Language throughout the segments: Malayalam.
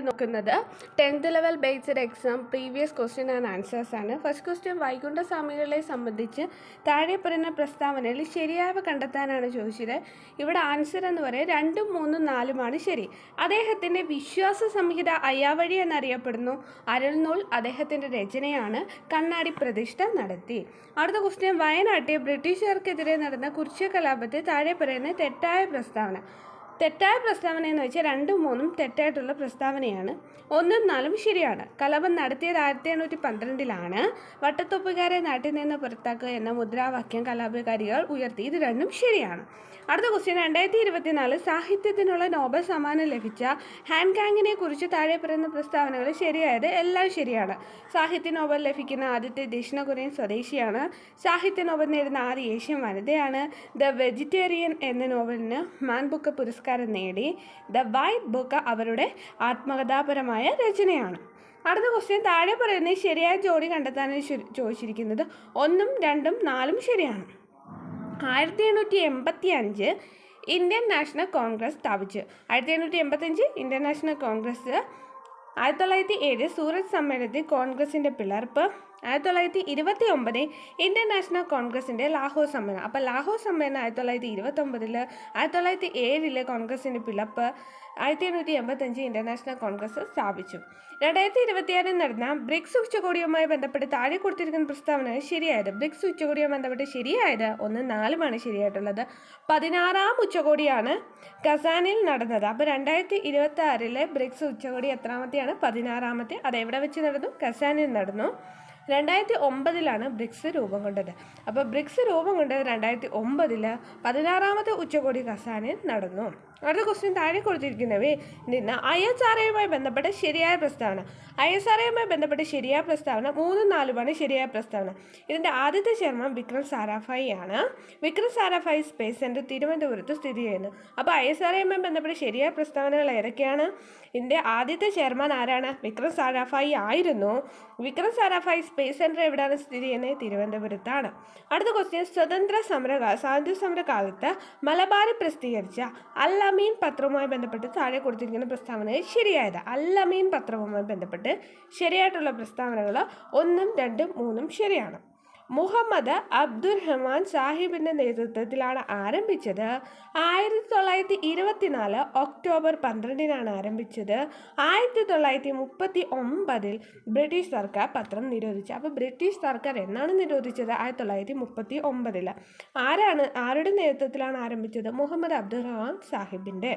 നോക്കുന്നത്. Tenth level based exam previous question and answers ആണ്. ഫസ്റ്റ് ക്വസ്റ്റ്യൻ വൈകുണ്ഠ സ്വാമികളെ സംബന്ധിച്ച് താഴെ പറയുന്ന പ്രസ്താവനയിൽ ശരിയായവ കണ്ടെത്താനാണ് ചോദിച്ചത്. ഇവിടെ ആൻസർ എന്ന് പറയുന്നത് രണ്ടും മൂന്നും നാലുമാണ് ശരി. അദ്ദേഹത്തിന്റെ വിശ്വാസ സംഹിത അയ്യാവഴി എന്നറിയപ്പെടുന്നു. അരുൾനൂൽ അദ്ദേഹത്തിന്റെ രചനയാണ് കണ്ണാടി പ്രതിഷ്ഠ നടത്തി. അടുത്ത ക്വസ്റ്റ്യൻ വയനാട്ടിൽ ബ്രിട്ടീഷുകാർക്കെതിരെ നടന്ന കുറിച്യ കലാപത്തെ താഴെ പറയുന്ന തെറ്റായ പ്രസ്താവന. തെറ്റായ പ്രസ്താവന എന്ന് വെച്ചാൽ രണ്ടും മൂന്നും തെറ്റായിട്ടുള്ള പ്രസ്താവനയാണ്. ഒന്നും നാലും ശരിയാണ്. കലാപം നടത്തിയത് ആയിരത്തി എണ്ണൂറ്റി പന്ത്രണ്ടിലാണ് വട്ടത്തൊപ്പുകാരെ നാട്ടിൽ നിന്ന് പുറത്താക്കുക എന്ന മുദ്രാവാക്യം കലാപകാരികൾ ഉയർത്തി. ഇത് രണ്ടും ശരിയാണ്. അടുത്ത ക്വസ്റ്റ്യൻ രണ്ടായിരത്തി ഇരുപത്തിനാല് സാഹിത്യത്തിനുള്ള നോബൽ സമ്മാനം ലഭിച്ച ഹാൻകാങ്ങിനെ കുറിച്ച് താഴെ പറയുന്ന പ്രസ്താവനകൾ ശരിയായത് എല്ലാം ശരിയാണ്. സാഹിത്യ നോബൽ ലഭിക്കുന്ന ആദ്യത്തെ ദക്ഷിണ കൊറിയൻ സ്വദേശിയാണ്. സാഹിത്യ നോബൽ നേടുന്ന ആദ്യ ഏഷ്യൻ വനിതയാണ് ദ വെജിറ്റേറിയൻ എന്ന നോവലിന് മാൻ ബുക്ക് പുരസ്കാരം നേടി ദ വൈറ്റ് ബുക്ക് അവരുടെ ആത്മകഥാപരമായ രചനയാണ്. അടുത്ത ക്വസ്റ്റ്യൻ താഴെ പറയുന്ന ശരിയായ ജോഡി കണ്ടെത്താനാണ് ചോദിച്ചിരിക്കുന്നത് ഒന്നും രണ്ടും നാലും ശരിയാണ്. ആയിരത്തി എണ്ണൂറ്റി എൺപത്തി അഞ്ച് ഇന്ത്യൻ നാഷണൽ കോൺഗ്രസ് സ്ഥാപിച്ചു. ആയിരത്തി എണ്ണൂറ്റി എൺപത്തഞ്ച് ഇന്ത്യൻ നാഷണൽ കോൺഗ്രസ്. ആയിരത്തി തൊള്ളായിരത്തി ഏഴ് സൂറത്ത് സമ്മേളനത്തിൽ കോൺഗ്രസിന്റെ പിളർപ്പ് ആയിരത്തി തൊള്ളായിരത്തി ഇരുപത്തി ഒമ്പത് ഇന്ത്യൻ നാഷണൽ കോൺഗ്രസിന്റെ ലാഹോർ സമ്മേളനം അപ്പോൾ ലാഹോർ സമ്മേളനം ആയിരത്തി തൊള്ളായിരത്തി ഇരുപത്തൊമ്പതിൽ ആയിരത്തി തൊള്ളായിരത്തി ഏഴിൽ കോൺഗ്രസിന്റെ പിളപ്പ് ആയിരത്തി എണ്ണൂറ്റി എൺപത്തഞ്ച് ഇന്റർനാഷണൽ കോൺഗ്രസ് സ്ഥാപിച്ചു. രണ്ടായിരത്തി ഇരുപത്തിയാറിൽ നടന്ന ബ്രിക്സ് ഉച്ചകോടിയുമായി ബന്ധപ്പെട്ട് താഴെ കൊടുത്തിരിക്കുന്ന പ്രസ്താവന ശരിയായത്? ബ്രിക്സ് ഉച്ചകോടിയുമായി ബന്ധപ്പെട്ട് ശരിയായത് ഒന്ന് നാലുമാണ് ശരിയായിട്ടുള്ളത്. പതിനാറാം ഉച്ചകോടിയാണ് കസാനിൽ നടന്നത്. അപ്പോൾ രണ്ടായിരത്തി ഇരുപത്തി ആറിലെ ബ്രിക്സ് ഉച്ചകോടി എത്രാമത്തെയാണ്? പതിനാറാമത്തെ. അത് എവിടെ വെച്ച് നടന്നു? കസാനിൽ നടന്നു. രണ്ടായിരത്തി ഒമ്പതിലാണ് ബ്രിക്സ് രൂപം കൊണ്ടത്. അപ്പോൾ ബ്രിക്സ് രൂപം കൊണ്ടത് രണ്ടായിരത്തി ഒമ്പതിൽ പതിനാറാമത്തെ ഉച്ചകോടി കസാനിൽ നടന്നു. അടുത്ത ക്വസ്റ്റ്യൻ താഴെ കൊടുത്തിരിക്കുന്നവേ നിന്ന് ഐ എസ് ആർ ഒയുമായി ബന്ധപ്പെട്ട ശരിയായ പ്രസ്താവന. ഐ എസ് ആർ ഒയുമായി ബന്ധപ്പെട്ട ശരിയായ പ്രസ്താവന മൂന്നും നാലുമാണ് ശരിയായ പ്രസ്താവന. ഇതിന്റെ ആദ്യത്തെ ചെയർമാൻ വിക്രം സാരാഫായി ആണ്. വിക്രം സാരാഫായി സ്പേസ് സെന്റർ തിരുവനന്തപുരത്ത് സ്ഥിതി ചെയ്യുന്നു. അപ്പോൾ ഐ എസ് ആർ ഒയുമായി ബന്ധപ്പെട്ട ശരിയായ പ്രസ്താവനകൾ ഏതൊക്കെയാണ്? ഇതിന്റെ ആദ്യത്തെ ചെയർമാൻ ആരാണ്? വിക്രം സാരാഫായി ആയിരുന്നു. വിക്രം സാരാഫായി സ്പേസ് സെന്റർ എവിടെയാണ് സ്ഥിതി ചെയ്യുന്നത് തിരുവനന്തപുരത്താണ്. അടുത്ത ക്വസ്റ്റ്യൻ സ്വതന്ത്ര സമരകാല സ്വാതന്ത്ര്യ സമര കാലത്ത് മലബാറിൽ പ്രസിദ്ധീകരിച്ച അല്ലമീൻ പത്രവുമായി ബന്ധപ്പെട്ട് താഴെ കൊടുത്തിരിക്കുന്ന പ്രസ്താവന ശരിയായത്. അല്ലമീൻ പത്രവുമായി ബന്ധപ്പെട്ട് ശരിയായിട്ടുള്ള പ്രസ്താവനകൾ ഒന്നും രണ്ടും മൂന്നും ശരിയാണ്. മുഹമ്മദ് അബ്ദുൽ റഹ്മാൻ സാഹിബിന്റെ നേതൃത്വത്തിലാണ് ആരംഭിച്ചത്. ആയിരത്തി തൊള്ളായിരത്തി ഇരുപത്തിനാല് ഒക്ടോബർ പന്ത്രണ്ടിനാണ് ആരംഭിച്ചത്. ആയിരത്തി തൊള്ളായിരത്തി മുപ്പത്തി ഒമ്പതിൽ ബ്രിട്ടീഷ് സർക്കാർ പത്രം നിരോധിച്ചു. അപ്പോൾ ബ്രിട്ടീഷ് സർക്കാർ എന്നാണ് നിരോധിച്ചത്? ആയിരത്തി തൊള്ളായിരത്തി മുപ്പത്തി ഒമ്പതിൽ ആരാണ് ആരുടെ നേതൃത്വത്തിലാണ് ആരംഭിച്ചത്? മുഹമ്മദ് അബ്ദുർ റഹ്മാൻ സാഹിബിന്റെ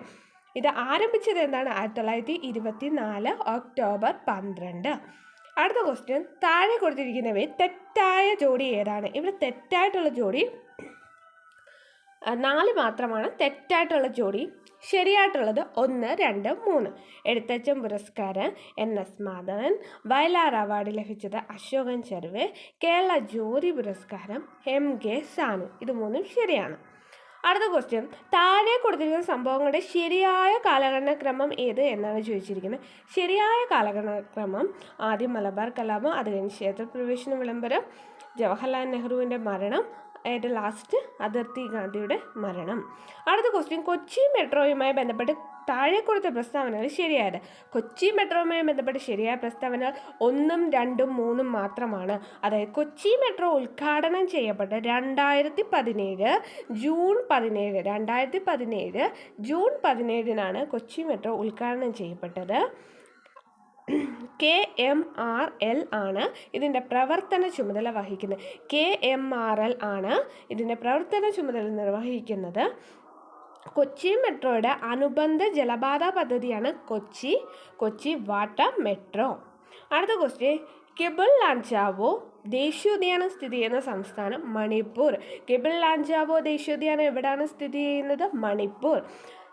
ഇത് ആരംഭിച്ചത് എന്താണ്? ആയിരത്തി തൊള്ളായിരത്തി ഇരുപത്തി നാല് ഒക്ടോബർ പന്ത്രണ്ട്. അടുത്ത ക്വസ്റ്റ്യൻ താഴെ കൊടുത്തിരിക്കുന്നവയിൽ തെറ്റായ ജോഡി ഏതാണ്? ഇവിടെ തെറ്റായിട്ടുള്ള ജോഡി നാല് മാത്രമാണ്. തെറ്റായിട്ടുള്ള ജോഡി ശരിയായിട്ടുള്ളത് ഒന്ന് രണ്ട് മൂന്ന്. എഴുത്തച്ഛൻ പുരസ്കാരം N S Madhavan Vayalar award ലഭിച്ചത് അശോകൻ ചെറുവെ കേരള ജ്യോതി പുരസ്കാരം എം കെ സാനു. ഇത് മൂന്നും ശരിയാണ്. അടുത്ത ക്വസ്റ്റ്യൻ താഴെ കൊടുത്തിരിക്കുന്ന സംഭവങ്ങളുടെ ശരിയായ കാലഘടനക്രമം ഏത് എന്നാണ് ചോദിച്ചിരിക്കുന്നത്. ശരിയായ കാലഘടനക്രമം ആദ്യം മലബാർ കലാപം അത് കഴിഞ്ഞ് ക്ഷേത്രപ്രവേശന വിളംബരം ജവഹർലാൽ നെഹ്റുവിന്റെ മരണം ഏറ്റവും ലാസ്റ്റ് അതിർത്തി ഗാന്ധിയുടെ മരണം. അടുത്ത ക്വസ്റ്റ്യൻ കൊച്ചി മെട്രോയുമായി ബന്ധപ്പെട്ട് താഴെ കൊടുത്ത പ്രസ്താവനകൾ ശരിയായത്? കൊച്ചി മെട്രോയുമായി ബന്ധപ്പെട്ട് ശരിയായ പ്രസ്താവനകൾ ഒന്നും രണ്ടും മൂന്നും മാത്രമാണ്. അതായത് കൊച്ചി മെട്രോ ഉദ്ഘാടനം ചെയ്യപ്പെട്ട രണ്ടായിരത്തി പതിനേഴ് ജൂൺ പതിനേഴ് രണ്ടായിരത്തി പതിനേഴ് ജൂൺ പതിനേഴിനാണ് കൊച്ചി മെട്രോ ഉദ്ഘാടനം ചെയ്യപ്പെട്ടത്. കെ എം ആർ എൽ ആണ് ഇതിന്റെ പ്രവർത്തന ചുമതല വഹിക്കുന്നത്. കെ എം ആർ എൽ ആണ് ഇതിന്റെ പ്രവർത്തന ചുമതല നിർവഹിക്കുന്നത്. കൊച്ചി മെട്രോയുടെ അനുബന്ധ ജലപാത പദ്ധതിയാണ് കൊച്ചി കൊച്ചി വാട്ടർ മെട്രോ. അടുത്ത ക്വസ്റ്റ്യൻ കിബിൾ ലാഞ്ചാവോ ദേശീയോദ്യാനം സ്ഥിതി ചെയ്യുന്ന സംസ്ഥാനം മണിപ്പൂർ. കിബിൾ ലാഞ്ചാവോ ദേശീയോദ്യാനം എവിടെയാണ് സ്ഥിതി ചെയ്യുന്നത്? മണിപ്പൂർ.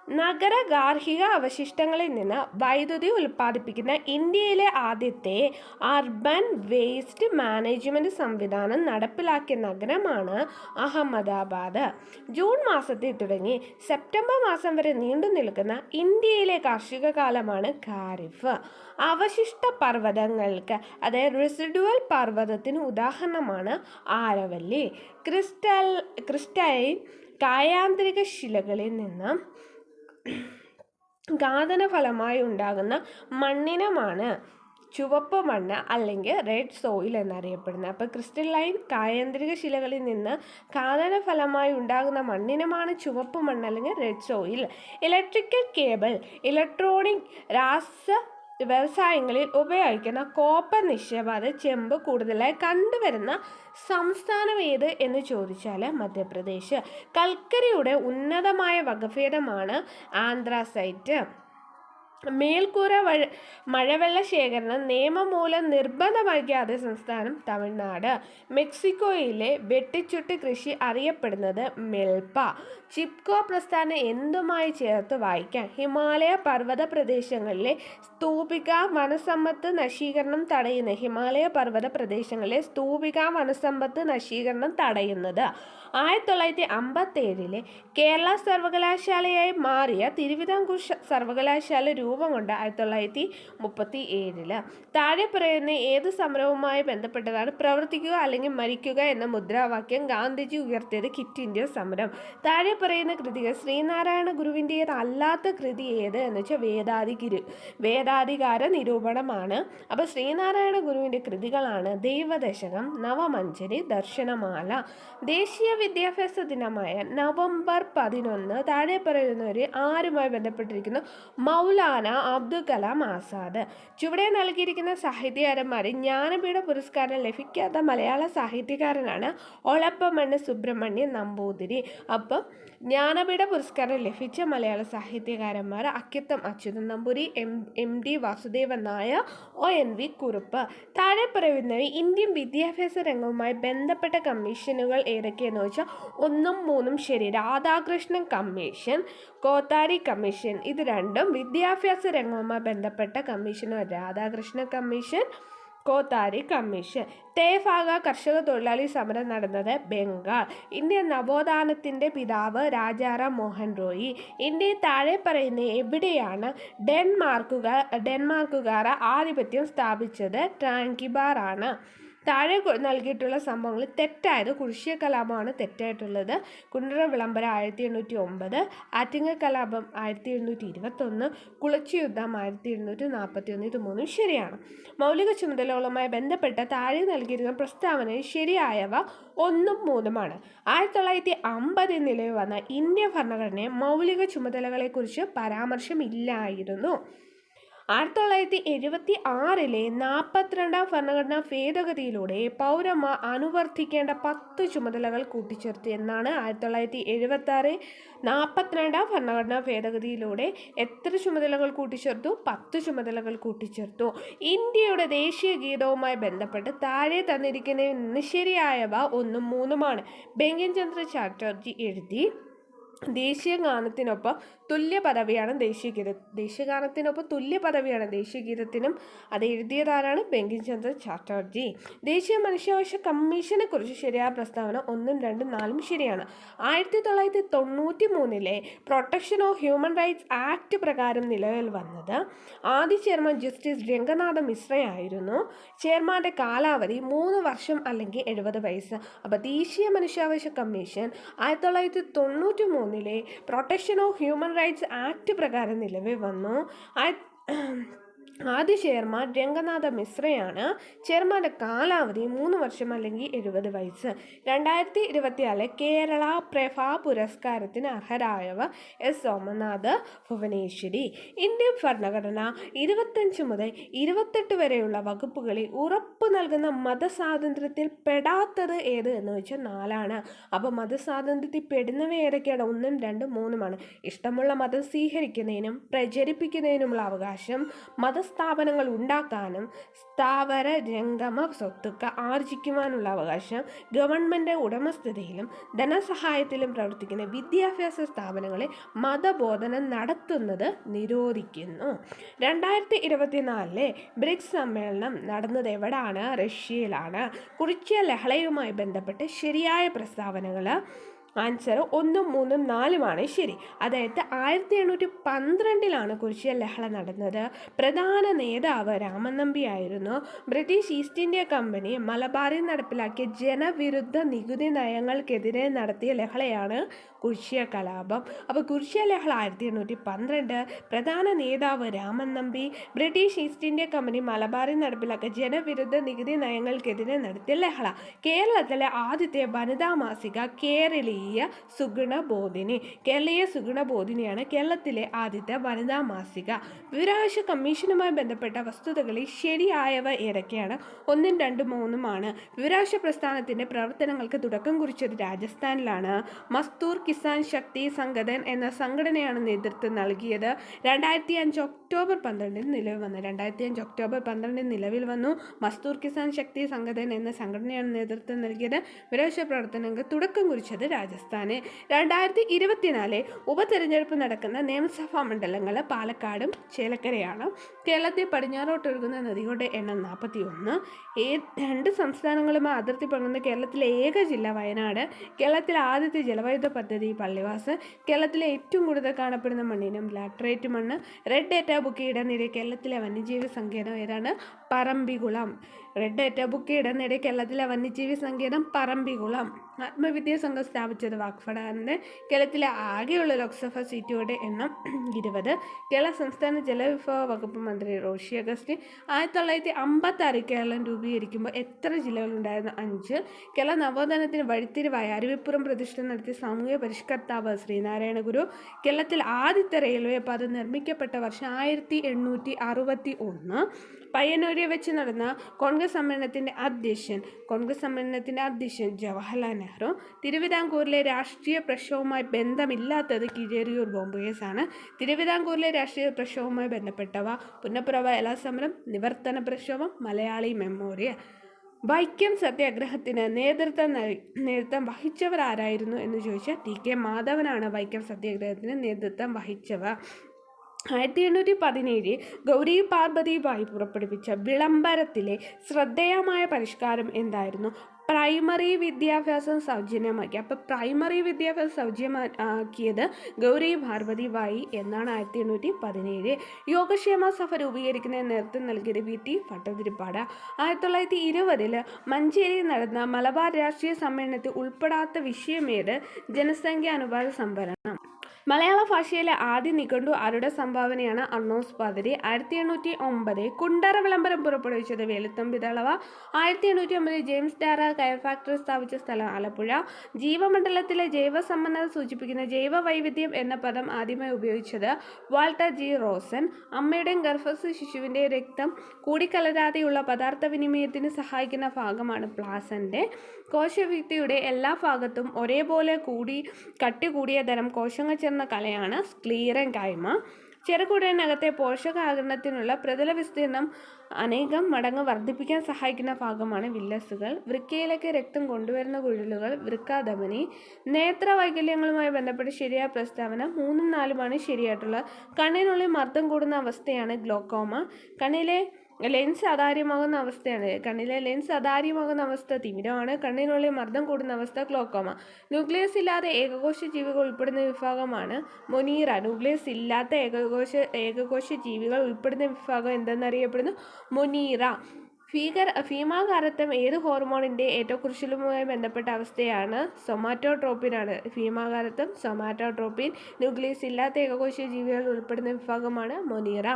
നഗര ഗാർഹിക അവശിഷ്ടങ്ങളിൽ നിന്ന് വൈദ്യുതി ഉൽപ്പാദിപ്പിക്കുന്ന ഇന്ത്യയിലെ ആദ്യത്തെ അർബൻ വേസ്റ്റ് മാനേജ്മെന്റ് സംവിധാനം നടപ്പിലാക്കിയ നഗരമാണ് അഹമ്മദാബാദ്. ജൂൺ മാസത്തിൽ തുടങ്ങി സെപ്റ്റംബർ മാസം വരെ നീണ്ടു നിൽക്കുന്ന ഇന്ത്യയിലെ കാർഷിക കാലമാണ് ഖാരിഫ്. അവശിഷ്ട പർവതങ്ങൾക്ക് അതായത് റെസിഡുവൽ പർവതത്തിന് ഉദാഹരണമാണ് ആരവല്ലി. ക്രിസ്റ്റൽ ക്രിസ്റ്റൈൻ കായാന്ത്രിക ശിലകളിൽ നിന്ന് ഘാതന ഫലമായി ഉണ്ടാകുന്ന മണ്ണിനമാണ് ചുവപ്പ് മണ്ണ് അല്ലെങ്കിൽ റെഡ് സോയിൽ എന്നറിയപ്പെടുന്നത്. അപ്പോൾ ക്രിസ്റ്റലൈൻ കായന്ത്രിക ശിലകളിൽ നിന്ന് കാതന ഫലമായി ഉണ്ടാകുന്ന മണ്ണിനമാണ് ചുവപ്പ് മണ്ണ് അല്ലെങ്കിൽ red soil electrical cable electronic രാസ വ്യവസായങ്ങളിൽ ഉപയോഗിക്കുന്ന കോപ്പർ നിക്ഷേപാത ചെമ്പ് കൂടുതലായി കണ്ടുവരുന്ന സംസ്ഥാനം ഏത് എന്ന് ചോദിച്ചാൽ മധ്യപ്രദേശ്. കൽക്കരിയുടെ ഉന്നതമായ വകഭേദമാണ് ആന്ത്രാസൈറ്റ് മേൽക്കൂര വഴ മഴവെള്ള ശേഖരണം നിയമം മൂലം നിർബന്ധമാക്കിയ സംസ്ഥാനം തമിഴ്നാട്. മെക്സിക്കോയിലെ വെട്ടിച്ചുട്ട് കൃഷി അറിയപ്പെടുന്നത് മെൽപ്പ. ചിപ്കോ പ്രസ്ഥാനം എന്തുമായി ചേർത്ത് വായിക്കാം. ഹിമാലയ പർവത പ്രദേശങ്ങളിലെ സ്തൂപിക വനസമ്പത്ത് നശീകരണം തടയുന്ന ഹിമാലയ പർവത പ്രദേശങ്ങളിലെ സ്തൂപിക വനസമ്പത്ത് നശീകരണം തടയുന്നത്. ആയിരത്തി തൊള്ളായിരത്തി അമ്പത്തേഴിലെ കേരള സർവകലാശാലയായി മാറിയ തിരുവിതാംകൂർ സർവകലാശാല രൂപം കൊണ്ട് ആയിരത്തി തൊള്ളായിരത്തി മുപ്പത്തി ഏഴിൽ താഴെ പറയുന്ന ഏത് സമരവുമായി ബന്ധപ്പെട്ടതാണ് പ്രവർത്തിക്കുക അല്ലെങ്കിൽ മരിക്കുക എന്ന മുദ്രാവാക്യം ഗാന്ധിജി ഉയർത്തിയത് കിറ്റ് ഇന്ത്യ സമരം. താഴെ പറയുന്ന കൃതികൾ ശ്രീനാരായണ ഗുരുവിന്റേതല്ലാത്ത കൃതി ഏത് എന്ന് വെച്ചാൽ വേദാധികിരു വേദാധികാര നിരൂപണമാണ്. അപ്പോൾ ശ്രീനാരായണ ഗുരുവിന്റെ കൃതികളാണ് ദൈവദശകം നവമഞ്ജരി ദർശനമാല. ദേശീയ വിദ്യാഭ്യാസ ദിനമായ നവംബർ പതിനൊന്ന് താഴെ പറയുന്നവർ ആരുമായി ബന്ധപ്പെട്ടിരിക്കുന്നു? മൗലാന അബ്ദുൽ കലാം ആസാദ്. ചുവടെ നൽകിയിരിക്കുന്ന സാഹിത്യകാരന്മാരിൽ ജ്ഞാനപീഠ പുരസ്കാരം ലഭിക്കാത്ത മലയാള സാഹിത്യകാരനാണ് ഒളപ്പമണ്ണ് സുബ്രഹ്മണ്യൻ നമ്പൂതിരി. അപ്പം ജ്ഞാനപീഠ പുരസ്കാരം ലഭിച്ച മലയാള സാഹിത്യകാരന്മാർ Akkitham Achuthan Namboori M M D Vasudevan Nair O N V Kurup. താഴെ പറയുന്നവ ഇന്ത്യൻ വിദ്യാഭ്യാസ രംഗവുമായി ബന്ധപ്പെട്ട കമ്മീഷനുകൾ ഏതൊക്കെയെന്ന് വെച്ചാൽ ഒന്നും മൂന്നും ശരി രാധാകൃഷ്ണൻ കമ്മീഷൻ കോത്താരി കമ്മീഷൻ ഇത് രണ്ടും വിദ്യാഭ്യാസ രംഗവുമായി ബന്ധപ്പെട്ട കമ്മീഷനുകൾ രാധാകൃഷ്ണ കമ്മീഷൻ കോത്താരി കമ്മീഷൻ. തേഫാഗ കർഷക തൊഴിലാളി സമരം നടന്നത് ബംഗാൾ. ഇന്ത്യൻ നവോത്ഥാനത്തിന്റെ പിതാവ് രാജാറാം മോഹൻ റോയി. ഇന്ത്യയിൽ താഴെ പറയുന്ന എവിടെയാണ് ഡെൻമാർക്കുകാർ ഡെൻമാർക്കുകാർ ആധിപത്യം സ്ഥാപിച്ചത്? ട്രാങ്കിബാർ ആണ്. താഴെ നൽകിയിട്ടുള്ള സംഭവങ്ങൾ തെറ്റായത് കുരിശിയ കലാപമാണ് തെറ്റായിട്ടുള്ളത്. കുണ്ടറ വിളംബരം ആയിരത്തി എണ്ണൂറ്റി ഒമ്പത് ആറ്റിങ്ങൽ കലാപം ആയിരത്തി എണ്ണൂറ്റി ഇരുപത്തൊന്ന് കുളച്ചി യുദ്ധം ആയിരത്തി എണ്ണൂറ്റി നാൽപ്പത്തി ഒന്ന് ഇത് മൂന്നും ശരിയാണ്. മൗലിക ചുമതലകളുമായി ബന്ധപ്പെട്ട താഴെ നൽകിയിരുന്ന പ്രസ്താവനയിൽ ശരിയായവ ഒന്നും മൂന്നുമാണ്. ആയിരത്തി തൊള്ളായിരത്തി അമ്പതിൽ നിലവിൽ വന്ന ഇന്ത്യ ഭരണഘടനയെ മൗലിക ചുമതലകളെക്കുറിച്ച് പരാമർശമില്ലായിരുന്നു. ആയിരത്തി തൊള്ളായിരത്തി എഴുപത്തി ആറിലെ നാൽപ്പത്തിരണ്ടാം ഭരണഘടനാ ഭേദഗതിയിലൂടെ പൗരന്മാർ അനുവർത്തിക്കേണ്ട പത്ത് ചുമതലകൾ കൂട്ടിച്ചേർത്തു എന്നാണ് ആയിരത്തി തൊള്ളായിരത്തി എഴുപത്തി ആറ് നാൽപ്പത്തിരണ്ടാം ഭരണഘടനാ ഭേദഗതിയിലൂടെ എത്ര ചുമതലകൾ കൂട്ടിച്ചേർത്തു? പത്ത് ചുമതലകൾ കൂട്ടിച്ചേർത്തു. ഇന്ത്യയുടെ ദേശീയ ഗീതവുമായി ബന്ധപ്പെട്ട് താഴെ തന്നിരിക്കുന്നതിൽ നിന്ന് ശരിയായവ ഒന്നും മൂന്നുമാണ്. ബങ്കിം ചന്ദ്ര ചാറ്റർജി എഴുതി ദേശീയ ഗാനത്തിനൊപ്പം തുല്യ പദവിയാണ് ദേശീയഗീത ദേശീയഗാനത്തിനൊപ്പം ദേശീയ ഗാനത്തിനൊപ്പം തുല്യ പദവിയാണ് ദേശീയഗീതത്തിനും അത് എഴുതിയതാരാണ്? ബങ്കിം ചന്ദ്ര ചാറ്റർജി. ദേശീയ മനുഷ്യാവകാശ കമ്മീഷനെ കുറിച്ച് ശരിയായ പ്രസ്താവന ഒന്നും രണ്ടും നാലും ശരിയാണ്. ആയിരത്തി തൊള്ളായിരത്തി തൊണ്ണൂറ്റി മൂന്നിലെ protection of human rights act പ്രകാരം നിലവിൽ വന്നത് ആദ്യ ചെയർമാൻ ജസ്റ്റിസ് രംഗനാഥ മിശ്രയായിരുന്നു. ചെയർമാന്റെ കാലാവധി മൂന്ന് വർഷം അല്ലെങ്കിൽ എഴുപത് വയസ്സ്. അപ്പോൾ ദേശീയ മനുഷ്യാവകാശ കമ്മീഷൻ ആയിരത്തി തൊള്ളായിരത്തി തൊണ്ണൂറ്റി മൂന്നിലെ protection of human rights act പ്രകാരം നിലവിൽ വന്നു. ആദ്യ ചെയർമാൻ രംഗനാഥ മിശ്രയാണ്. ചെയർമാന്റെ കാലാവധി മൂന്ന് വർഷം അല്ലെങ്കിൽ എഴുപത് വയസ്സ്. രണ്ടായിരത്തി ഇരുപത്തിനാല് കേരള പ്രഭ പുരസ്കാരത്തിന് അർഹരായവ എസ് സോമനാഥ് ഭുവനേശ്വരി. ഇന്ത്യൻ ഭരണഘടന ഇരുപത്തഞ്ച് മുതൽ ഇരുപത്തെട്ട് വരെയുള്ള വകുപ്പുകളിൽ ഉറപ്പ് നൽകുന്ന മതസ്വാതന്ത്ര്യത്തിൽ പെടാത്തത് ഏത് എന്ന് വെച്ചാൽ നാലാണ്. അപ്പോൾ മതസ്വാതന്ത്ര്യത്തിൽ പെടുന്നവ ഏതൊക്കെയാണ്? ഒന്നും രണ്ടും മൂന്നുമാണ്. ഇഷ്ടമുള്ള മതം സ്വീകരിക്കുന്നതിനും പ്രചരിപ്പിക്കുന്നതിനുമുള്ള അവകാശം മതസ്ഥാപനങ്ങൾ ഉണ്ടാക്കാനും സ്ഥാവര ജംഗമ സ്വത്തുക്കൾ ആർജിക്കുവാനുള്ള അവകാശം ഗവൺമെന്റ് ഉടമസ്ഥതയിലും ധനസഹായത്തിലും പ്രവർത്തിക്കുന്ന വിദ്യാഭ്യാസ സ്ഥാപനങ്ങളെ മതബോധനം നടത്തുന്നത് നിരോധിക്കുന്നു. രണ്ടായിരത്തി ഇരുപത്തിനാലിലെ ബ്രിക്സ് സമ്മേളനം നടന്നത് എവിടാണ്? റഷ്യയിലാണ്. കുറിച്ച ലഹളയുമായി ബന്ധപ്പെട്ട് ശരിയായ പ്രസ്താവനകൾ ആൻസർ ഒന്നും മൂന്നും നാലുമാണ്. ശരി. അതായത് ആയിരത്തി എണ്ണൂറ്റി പന്ത്രണ്ടിലാണ് കുരിശിയ ലഹള നടന്നത്. പ്രധാന നേതാവ് രാമൻ നമ്പിയായിരുന്നു ബ്രിട്ടീഷ് ഈസ്റ്റ് ഇന്ത്യ കമ്പനി മലബാറിൽ നടപ്പിലാക്കിയ ജനവിരുദ്ധ നികുതി നയങ്ങൾക്കെതിരെ നടത്തിയ ലഹളയാണ് കുരിശ്യ കലാപം. അപ്പോൾ കുർഷ്യ ലഹള ആയിരത്തി എണ്ണൂറ്റി പന്ത്രണ്ട് പ്രധാന നേതാവ് Raman Nambi British East India company മലബാറിൽ നടപ്പിലാക്കിയ ജനവിരുദ്ധ നികുതി നയങ്ങൾക്കെതിരെ നടത്തിയ ലഹള. കേരളത്തിലെ ആദ്യത്തെ വനിതാ മാസിക കേരളീയ സുഗുണബോധിനി കേരളീയ സുഗുണബോധിനിയാണ് കേരളത്തിലെ ആദ്യത്തെ വനിതാ മാസിക. വിവരാവകാശ കമ്മീഷനുമായി ബന്ധപ്പെട്ട വസ്തുതകളിൽ ശരിയായവ ഏതൊക്കെയാണ്? ഒന്നും രണ്ടും മൂന്നുമാണ് വിവരാവകാശ പ്രസ്ഥാനത്തിന്റെ പ്രവർത്തനങ്ങൾക്ക് തുടക്കം കുറിച്ചത് രാജസ്ഥാനിലാണ്. മസ്തൂർ കിസാൻ ശക്തി സംഘടൻ എന്ന സംഘടനയാണ് നേതൃത്വം നൽകിയത്. രണ്ടായിരത്തി അഞ്ച് ഒക്ടോബർ പന്ത്രണ്ടിന് നിലവിൽ വന്നു. രണ്ടായിരത്തി അഞ്ച് ഒക്ടോബർ പന്ത്രണ്ടിന് നിലവിൽ വന്നു. മസ്തൂർ കിസാൻ ശക്തി സംഘടൻ എന്ന സംഘടനയാണ് നേതൃത്വം നൽകിയത്. വിരോധ പ്രവർത്തനങ്ങൾക്ക് തുടക്കം കുറിച്ചത് രാജസ്ഥാന്. രണ്ടായിരത്തി ഇരുപത്തിനാല് ഉപതെരഞ്ഞെടുപ്പ് നടക്കുന്ന നിയമസഭാ മണ്ഡലങ്ങൾ പാലക്കാടും ചേലക്കരയാണ്. കേരളത്തെ പടിഞ്ഞാറോട്ടൊഴുകുന്ന നദികളുടെ എണ്ണം നാൽപ്പത്തി ഒന്ന് ഏ രണ്ട് സംസ്ഥാനങ്ങളുമായി അതിർത്തി പങ്കിടുന്ന കേരളത്തിലെ ഏക ജില്ല വയനാട്. കേരളത്തിലെ ആദ്യത്തെ ജലവൈദ്യുത പദ്ധതി പള്ളിവാസ്. കേരളത്തിലെ ഏറ്റവും കൂടുതൽ കാണപ്പെടുന്ന മണ്ണിനും ലാറ്ററേറ്റ് മണ്ണ്. റെഡ് ഡേറ്റ ബുക്ക് ഇടനിടെ കേരളത്തിലെ വന്യജീവി സങ്കേതം ഏതാണ്? പറമ്പികുളം. റെഡ് ഡേറ്റ ബുക്ക് ഇടനിടെ കേരളത്തിലെ വന്യജീവി സങ്കേതം പറമ്പിക്കുളം ആത്മവിദ്യാ സംഘം സ്ഥാപിച്ചത് വാക്ഫടാറിന്റെ കേരളത്തിലെ ആകെയുള്ള ലോക്സഭാ സീറ്റുകളുടെ എണ്ണം ഇരുപത്. കേരള സംസ്ഥാന ജലവിഭവ വകുപ്പ് മന്ത്രി റോഷി അഗസ്റ്റ് ആയിരത്തി തൊള്ളായിരത്തി അമ്പത്തി ആറ് കേരളം രൂപീകരിക്കുമ്പോൾ എത്ര ജില്ലകളുണ്ടായിരുന്നു? അഞ്ച്. കേരള നവോത്ഥാനത്തിന് വഴിത്തിരിവായ അരുവിപ്പുറം പ്രതിഷ്ഠ നടത്തിയ സാമൂഹ്യ പരിഷ്കർത്താവ് ശ്രീനാരായണ ഗുരു കേരളത്തിൽ ആദ്യത്തെ റെയിൽവേ പാത നിർമ്മിക്കപ്പെട്ട വർഷം ആയിരത്തി എണ്ണൂറ്റി അറുപത്തി ഒന്ന്. പയ്യന്നൂരിൽ വെച്ച് നടന്ന കോൺഗ്രസ് സമ്മേളനത്തിന്റെ അധ്യക്ഷൻ കോൺഗ്രസ് സമ്മേളനത്തിന്റെ അധ്യക്ഷൻ ജവഹർലാൽ നെഹ്റു തിരുവിതാംകൂറിലെ രാഷ്ട്രീയ പ്രക്ഷോഭവുമായി ബന്ധമില്ലാത്തത് കിഴേരിയൂർ ബോംബേസ് ആണ് തിരുവിതാംകൂറിലെ രാഷ്ട്രീയ പ്രക്ഷോഭവുമായി ബന്ധപ്പെട്ടവ പുന്നപ്രഭ എലാ സമരം നിവർത്തന പ്രക്ഷോഭം മലയാളി മെമ്മോറിയൽ. വൈക്കം സത്യാഗ്രഹത്തിന് നേതൃത്വം നേതൃത്വം വഹിച്ചവർ ആരായിരുന്നു എന്ന് ചോദിച്ചാൽ ടി കെ മാധവനാണ് വൈക്കം സത്യാഗ്രഹത്തിന് നേതൃത്വം വഹിച്ചവർ ആയിരത്തി എണ്ണൂറ്റി പതിനേഴ് ഗൗരി പാർവതിയുമായി പുറപ്പെടുവിച്ച വിളംബരത്തിലെ ശ്രദ്ധേയമായ പരിഷ്കാരം എന്തായിരുന്നു? പ്രൈമറി വിദ്യാഭ്യാസം സൗജന്യമാക്കി. അപ്പോൾ പ്രൈമറി വിദ്യാഭ്യാസം സൗജന്യമാക്കിയത് ഗൗരി ഭാർവതി ബായി എന്നാണ് ആയിരത്തി എണ്ണൂറ്റി പതിനേഴ് യോഗക്ഷേമ സഭ രൂപീകരിക്കുന്നതിന് നേതൃത്വം നൽകിയത് വി. ടി. ഭട്ടതിരിപ്പാട്. ആയിരത്തി തൊള്ളായിരത്തി ഇരുപതിൽ മഞ്ചേരിയിൽ നടന്ന മലബാർ രാഷ്ട്രീയ സമ്മേളനത്തിൽ ഉൾപ്പെടാത്ത വിഷയമേത് ജനസംഖ്യാ അനുപാത സംവരണം. മലയാള ഭാഷയിലെ ആദ്യ നിഘണ്ടു ആരുടെ സംഭാവനയാണ് അണ്ണോസ് പാതിരി? ആയിരത്തി എണ്ണൂറ്റി ഒമ്പത് കുണ്ടറ വിളംബരം പുറപ്പെടുവിച്ചത് വെളുത്തമ്പി തളവ ആയിരത്തി എണ്ണൂറ്റി ഒമ്പതിൽ ജെയിംസ് ഡാറ കയർ ഫാക്ടറി സ്ഥാപിച്ച സ്ഥലം ആലപ്പുഴ. ജീവമണ്ഡലത്തിലെ ജൈവ സമ്പന്നത സൂചിപ്പിക്കുന്ന ജൈവ വൈവിധ്യം എന്ന പദം ആദ്യമായി ഉപയോഗിച്ചത് വാൾട്ടർ ജി റോസൻ. അമ്മയുടെയും ഗർഭസ്ഥ ശിശുവിന്റെ രക്തം കൂടിക്കലരാതെയുള്ള പദാർത്ഥ വിനിമയത്തിന് സഹായിക്കുന്ന ഭാഗമാണ് പ്ലാസന്റെ. കോശവ്യക്തിയുടെ എല്ലാ ഭാഗത്തും ഒരേപോലെ കൂടി കട്ടി കൂടിയ തരം കോശങ്ങൾ ചേർന്ന കലയാണ് സ്ക്ലീറൻ കായ്മ ചെറുകുടലിനകത്തെ പോഷകാകരണത്തിനുള്ള പ്രതല വിസ്തീർണം അനേകം മടങ്ങ് വർദ്ധിപ്പിക്കാൻ സഹായിക്കുന്ന ഭാഗമാണ് വില്ലസുകൾ. വൃക്കയിലേക്ക് രക്തം കൊണ്ടുവരുന്ന കുഴലുകൾ വൃക്കാധമനി നേത്ര വൈകല്യങ്ങളുമായി ബന്ധപ്പെട്ട് ശരിയായ പ്രസ്താവന മൂന്നും നാലുമാണ് ശരിയായിട്ടുള്ളത് കണ്ണിനുള്ളിൽ മർദ്ദം കൂടുന്ന അവസ്ഥയാണ് ഗ്ലോക്കോമ. കണ്ണിലെ ലെൻസ് അതാര്യമാകുന്ന അവസ്ഥയാണ്. കണ്ണിലെ ലെൻസ് അതാര്യമാകുന്ന അവസ്ഥ തിമിരമാണ്. കണ്ണിനുള്ളിൽ മർദ്ദം കൂടുന്ന അവസ്ഥ ക്ലോക്കോമ ന്യൂക്ലിയസ് ഇല്ലാതെ ഏകകോശ ജീവികൾ ഉൾപ്പെടുന്ന വിഭാഗമാണ് മൊനീറ. ന്യൂക്ലിയസ് ഇല്ലാത്ത ഏകകോശ ഏകകോശ ജീവികൾ ഉൾപ്പെടുന്ന വിഭാഗം എന്തെന്നറിയപ്പെടുന്നു? മൊനീറ. ഫീഗർ ഫീമാകാരത്വം ഏത് ഹോർമോണിന്റെ ഏറ്റവും കുറിച്ചിലുമായി ബന്ധപ്പെട്ട അവസ്ഥയാണ്? സൊമാറ്റോട്രോപ്പിനാണ്. ഫീമാകാരത്വം സൊമാറ്റോട്രോപ്പിൻ ന്യൂക്ലിയസ് ഇല്ലാത്ത ഏകകോശ ജീവികൾ ഉൾപ്പെടുന്ന വിഭാഗമാണ് മൊനീറ.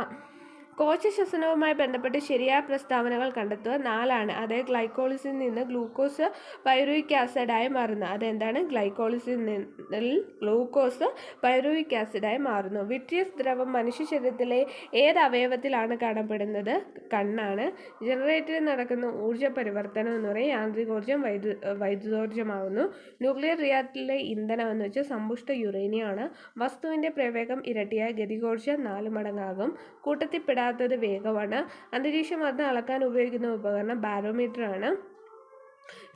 കോശശ്വസനവുമായി ബന്ധപ്പെട്ട് ശരിയായ പ്രസ്താവനകൾ കണ്ടെത്തുക. നാലാണ് അതായത് ഗ്ലൈക്കോളിസിൽ നിന്ന് ഗ്ലൂക്കോസ് പൈറുവിക് ആസിഡായി മാറുന്നു അതെന്താണ്? ഗ്ലൈക്കോളിസിൽ നിന്ന് ഗ്ലൂക്കോസ് പൈറുവിക് ആസിഡായി മാറുന്നു. വിട്രിയസ് ദ്രവം മനുഷ്യ ശരീരത്തിലെ ഏത് അവയവത്തിലാണ് കാണപ്പെടുന്നത്? കണ്ണാണ്. ജനറേറ്ററിൽ നടക്കുന്ന ഊർജ പരിവർത്തനം എന്ന് പറയും. യാന്ത്രികോർജം വൈദ്യു വൈദ്യുതോർജമാകുന്നു ന്യൂക്ലിയർ റിയാക്ടറിലെ ഇന്ധനം എന്ന് വെച്ചാൽ സമ്പുഷ്ട യുറേനിയാണ് വസ്തുവിന്റെ പ്രവേഗം ഇരട്ടിയായ. ഗതികോർജം നാല് മടങ്ങാകും. കൂട്ടത്തിൽ പെടാത്തത് വേഗമാണ്. അന്തരീക്ഷ മർദ്ദം അളക്കാൻ ഉപയോഗിക്കുന്ന ഉപകരണം ബാരോമീറ്റർ ആണ്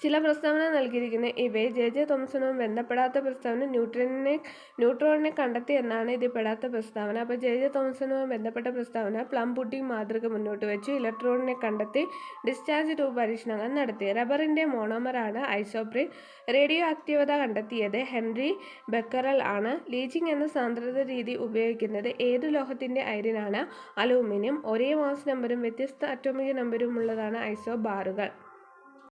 ചില പ്രസ്താവന നൽകിയിരിക്കുന്ന. ഇവയെ ജെ ജെ തോംസണും ബന്ധപ്പെടാത്ത പ്രസ്താവന ന്യൂട്രോണിനെ ന്യൂട്രോണിനെ കണ്ടെത്തി എന്നാണ് ഇതിൽ പെടാത്ത പ്രസ്താവന. അപ്പോൾ ജെ ജെ തോമസണുമായി ബന്ധപ്പെട്ട പ്രസ്താവന പ്ലം പുട്ടി മാതൃക മുന്നോട്ട് വെച്ചു. ഇലക്ട്രോണിനെ കണ്ടെത്തി ഡിസ്ചാർജ് ട്യൂബ് പരീക്ഷണങ്ങൾ നടത്തി. റബ്ബറിന്റെ മോണോമറാണ് ഐസോപ്രിൻ. റേഡിയോ ആക്റ്റീവത കണ്ടെത്തിയത് ഹെൻറി ബെക്കറൽ ആണ്. ലീച്ചിങ് എന്ന സാന്ദ്രത രീതി ഉപയോഗിക്കുന്നത് ഏത് ലോഹത്തിന്റെ അയിരിനാണ് അലൂമിനിയം. ഒരേ മാസ് നമ്പറും വ്യത്യസ്ത അറ്റോമിക് നമ്പരും ഉള്ളതാണ് ഐസോ ബാറുകൾ.